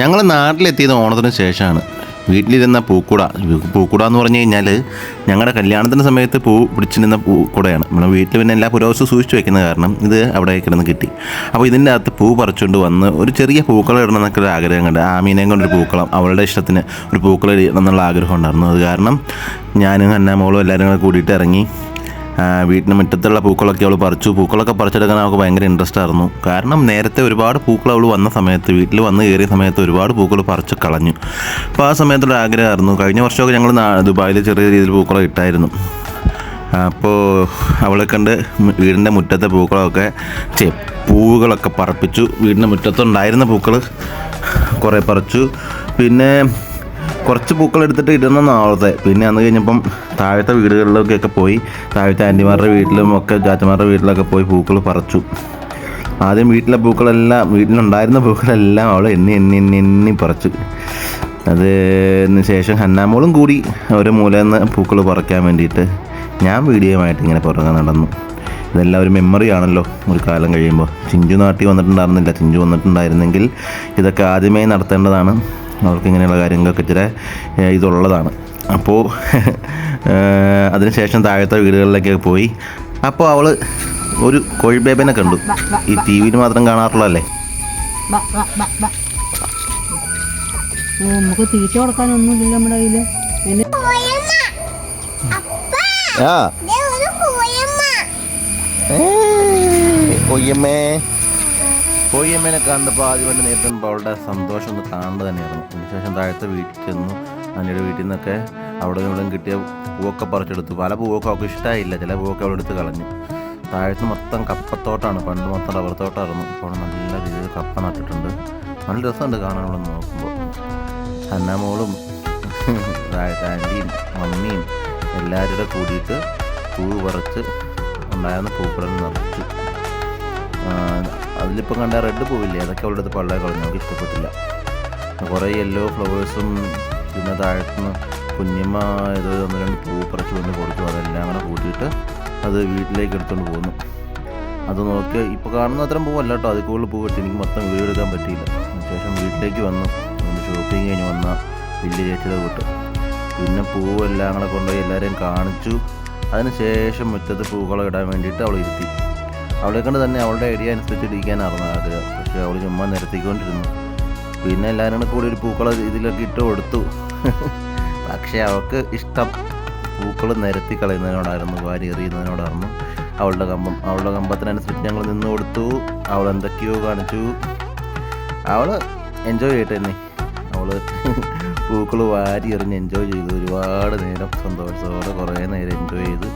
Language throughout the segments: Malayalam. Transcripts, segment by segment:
ഞങ്ങൾ നാട്ടിലെത്തിയത് ഓണത്തിന് ശേഷമാണ്. വീട്ടിലിരുന്ന പൂക്കുട പൂക്കുട എന്ന് പറഞ്ഞു കഴിഞ്ഞാൽ ഞങ്ങളുടെ കല്യാണത്തിന്റെ സമയത്ത് പൂ പിടിച്ചിരുന്ന പൂക്കുടയാണ് നമ്മൾ വീട്ടിൽ പിന്നെ എല്ലാ പുരോഗസും സൂക്ഷിച്ചു വെക്കുന്ന കാരണം ഇത് അവിടെ കിടന്ന് കിട്ടി. അപ്പോൾ ഇതിന്റെ അകത്ത് പൂ പറിച്ചുകൊണ്ട് വന്ന് ഒരു ചെറിയ പൂക്കളം ഇടണം എന്നൊക്കെ ഒരു ആഗ്രഹം കണ്ട്. ആമീനെയും കൊണ്ടൊരു പൂക്കളം അവളുടെ ഇഷ്ടത്തിന് ഒരു പൂക്കളം ഇടണം എന്നുള്ള ആഗ്രഹം ഉണ്ടായിരുന്നു. അത് കാരണം ഞാനും അന്നാമോളും എല്ലാവരും കൂടെ കൂടിയിട്ട് ഇറങ്ങി വീട്ടിന് മുറ്റത്തുള്ള പൂക്കളൊക്കെ അവൾ പറിച്ചു. പൂക്കളൊക്കെ പറിച്ചെടുക്കാൻ അവൾക്ക് ഭയങ്കര ഇൻട്രസ്റ്റ് ആയിരുന്നു. കാരണം നേരത്തെ ഒരുപാട് പൂക്കൾ അവൾ വന്ന സമയത്ത് വീട്ടിൽ വന്ന് കയറിയ സമയത്ത് ഒരുപാട് പൂക്കൾ പറിച്ച് കളഞ്ഞു. അപ്പോൾ ആ സമയത്തൊരു ആഗ്രഹമായിരുന്നു. കഴിഞ്ഞ വർഷമൊക്കെ ഞങ്ങൾ ദുബായിൽ ചെറിയ രീതിയിൽ പൂക്കളം ഇട്ടായിരുന്നു. അപ്പോൾ അവളെ കണ്ട് വീടിന്റെ മുറ്റത്തെ പൂക്കളൊക്കെ ചെ പൂവുകളൊക്കെ പറപ്പിച്ചു. വീടിന്റെ മുറ്റത്തുണ്ടായിരുന്ന പൂക്കൾ കുറേ പറിച്ചു. പിന്നെ കുറച്ച് പൂക്കൾ എടുത്തിട്ട് ഇടുന്ന നാളത്തെ പിന്നെ അന്ന് കഴിഞ്ഞപ്പം താഴത്തെ വീടുകളിലൊക്കെ പോയി താഴത്തെ ആന്റിമാരുടെ വീട്ടിലും ഒക്കെ ചാച്ചമാരുടെ വീട്ടിലൊക്കെ പോയി പൂക്കൾ പറിച്ചു. ആദ്യം വീട്ടിലെ പൂക്കളെല്ലാം വീട്ടിലുണ്ടായിരുന്ന പൂക്കളെല്ലാം അവൾ എണ്ണി എണ്ണി എണ്ണി എണ്ണി പറിച്ചു. അതിന് ശേഷം ഹന്നാമോളും കൂടി ഒരു മൂലന്ന് പൂക്കൾ പറിക്കാൻ വേണ്ടിയിട്ട് ഞാൻ വീഡിയോയുമായിട്ട് ഇങ്ങനെ പുറകെ നടന്നു. ഇതെല്ലാം ഒരു മെമ്മറി ആണല്ലോ ഒരു കാലം കഴിയുമ്പോൾ. ചിഞ്ചു നാട്ടിൽ വന്നിട്ടുണ്ടായിരുന്നില്ല. ചിഞ്ചു വന്നിട്ടുണ്ടായിരുന്നെങ്കിൽ ഇതൊക്കെ ആദ്യമേ നടത്തേണ്ടതാണ്. അവർക്ക് ഇങ്ങനെയുള്ള കാര്യങ്ങളൊക്കെ ഇച്ചിരി ഇതുള്ളതാണ്. അപ്പോൾ അതിനുശേഷം താഴത്തെ വീടുകളിലേക്ക് പോയി. അപ്പോൾ അവൾ ഒരു കോഴിബേബനെ കണ്ടു. ഈ ടി വിയിൽ മാത്രം കാണാറുള്ളതല്ലേ? നമുക്ക് തിരിച്ചു കൊടുക്കാനൊന്നുമില്ല നമ്മുടെ കയ്യിൽ. ആ. കൊയ്യമ്മേ കൊയ്യമ്മേനെ കണ്ടപ്പോൾ ആദ്യം ആദ്യമായിട്ട് നേരിട്ടുമ്പോൾ അവളുടെ സന്തോഷം ഒന്ന് കാണേണ്ടത് തന്നെയായിരുന്നു. അതിനുശേഷം താഴത്തെ വീട്ടിൽ ചെന്നു. അനിയുടെ വീട്ടിൽ നിന്നൊക്കെ അവിടെ നിന്നും കിട്ടിയ പൂവൊക്കെ പറിച്ചെടുത്തു. പല പൂവൊക്കെ അവൾക്ക് ഇഷ്ടമായില്ല ചില പൂവൊക്കെ അവിടെ എടുത്ത് കളഞ്ഞു. താഴത്ത് മൊത്തം കപ്പത്തോട്ടാണ്. പണ്ട് മൊത്തം റബ്ബർ തോട്ടായിരുന്നു. ഇപ്പോൾ നല്ല രീതിയിൽ കപ്പ നട്ടിട്ടുണ്ട്. നല്ല രസമുണ്ട് കാണാൻ ഇവിടെ നോക്കുമ്പോൾ. അന്നമോളും താഴത്തെ ആന്റിയും മമ്മിയും എല്ലാവരും കൂടിയിട്ട് പൂവ് പറിച്ച് ഉണ്ടായിരുന്ന പൂക്കളെല്ലാം നിറച്ചു. അതിലിപ്പോൾ കണ്ട റെഡ് പൂവില്ലേ? അതൊക്കെ അവളുടെ അടുത്ത് പള്ളയെ കളഞ്ഞു. നമുക്ക് ഇഷ്ടപ്പെട്ടില്ല. കുറേ യെല്ലോ ഫ്ലവേഴ്സും പിന്നെ താഴത്തുനിന്ന് കുഞ്ഞമ്മ ഇത് ഒന്ന് രണ്ട് പൂ പറിച്ചു കൊണ്ട് കൊടുത്തു. അതെല്ലാം കൂടെ കൂട്ടിയിട്ട് അത് വീട്ടിലേക്ക് എടുത്തുകൊണ്ട് പോകുന്നു അത് നോക്കി ഇപ്പോൾ കാണുന്ന അത്രയും പൂവല്ല കേട്ടോ അതിൽ കൂടുതൽ പൂ എനിക്ക് മൊത്തം വീഡിയോ എടുക്കാൻ പറ്റിയില്ല. അതിനുശേഷം വീട്ടിലേക്ക് വന്നു. ഷോപ്പിംഗ് കഴിഞ്ഞ് വന്ന വലിയ ചേച്ചിയുടെ കൂട്ട്. പിന്നെ പൂവെല്ലാം കൂടെ കൊണ്ടുപോയി എല്ലാവരെയും കാണിച്ചു. അതിനുശേഷം മുറ്റത്ത് പൂക്കളം ഇടാൻ വേണ്ടിയിട്ട് അവൾ ഇരുത്തി. അവളെ കണ്ട് തന്നെ അവളുടെ ഐഡിയ അനുസരിച്ച് ഇരിക്കാനായിരുന്നു ആഗ്രഹം പക്ഷേ അവൾ ചുമ്മാ നിരത്തിക്കൊണ്ടിരുന്നു. പിന്നെ എല്ലാവരും കൂടി ഒരു പൂക്കള ഇതിലൊക്കെ ഇട്ട് കൊടുത്തു. പക്ഷേ അവൾക്ക് ഇഷ്ടം. പൂക്കൾ നിരത്തി കളയുന്നതിനോടായിരുന്നു വാരി എറിയുന്നതിനോടായിരുന്നു. അവളുടെ കമ്പം അവളുടെ കമ്പത്തിനനുസരിച്ച് ഞങ്ങൾ നിന്ന് കൊടുത്തു. അവൾ എന്തൊക്കെയോ കാണിച്ചു. അവൾ എൻജോയ് ചെയ്യട്ടെ അവൾ പൂക്കൾ വാരി എറിഞ്ഞ് എൻജോയ് ചെയ്തു. ഒരുപാട് നേരം സന്തോഷത്തോടെ കുറേ നേരം എൻജോയ് ചെയ്ത്.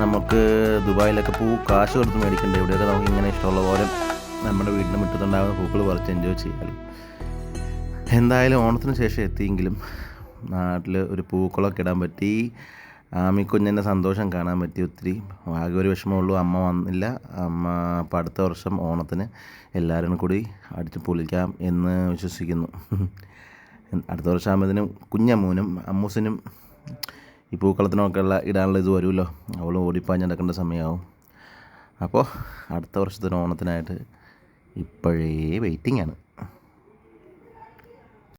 നമുക്ക് ദുബായിലൊക്കെ പൂ കാശ് കൊടുത്ത് മേടിക്കേണ്ട? ഇവിടെയൊക്കെ നമുക്ക് ഇങ്ങനെ ഇഷ്ടമുള്ള പോലെ നമ്മുടെ വീടിന്റെ മുറ്റത്തുണ്ടാകുന്ന പൂക്കൾ പറിച്ച് എൻജോയ് ചെയ്യാം എന്തായാലും ഓണത്തിന് ശേഷം എത്തിയെങ്കിലും നാട്ടിൽ ഒരു പൂക്കളൊക്കെ ഇടാൻ പറ്റി. ആമിക്കുഞ്ഞിന്റെ സന്തോഷം കാണാൻ പറ്റി ഒത്തിരി. ആകെ ഒരു വിഷമമുള്ളൂ അമ്മ വന്നില്ല. അമ്മ അപ്പം അടുത്ത വർഷം ഓണത്തിന് എല്ലാവരും കൂടി അടിച്ച് പൊളിക്കാം എന്ന് വിശ്വസിക്കുന്നു. അടുത്ത വർഷം ആകുമ്പോഴത്തേനും കുഞ്ഞമ്മൂനും അമ്മൂസിനും ഈ പൂക്കളത്തിനൊക്കെ ഉള്ള ഇടാനുള്ള ഇത് വരുമല്ലോ. അവൾ ഓടിപ്പാഞ്ഞ് നടക്കേണ്ട സമയമാവും. അപ്പോൾ അടുത്ത വർഷത്തിന് ഓണത്തിനായിട്ട് ഇപ്പോഴേ വെയിറ്റിംഗ് ആണ്.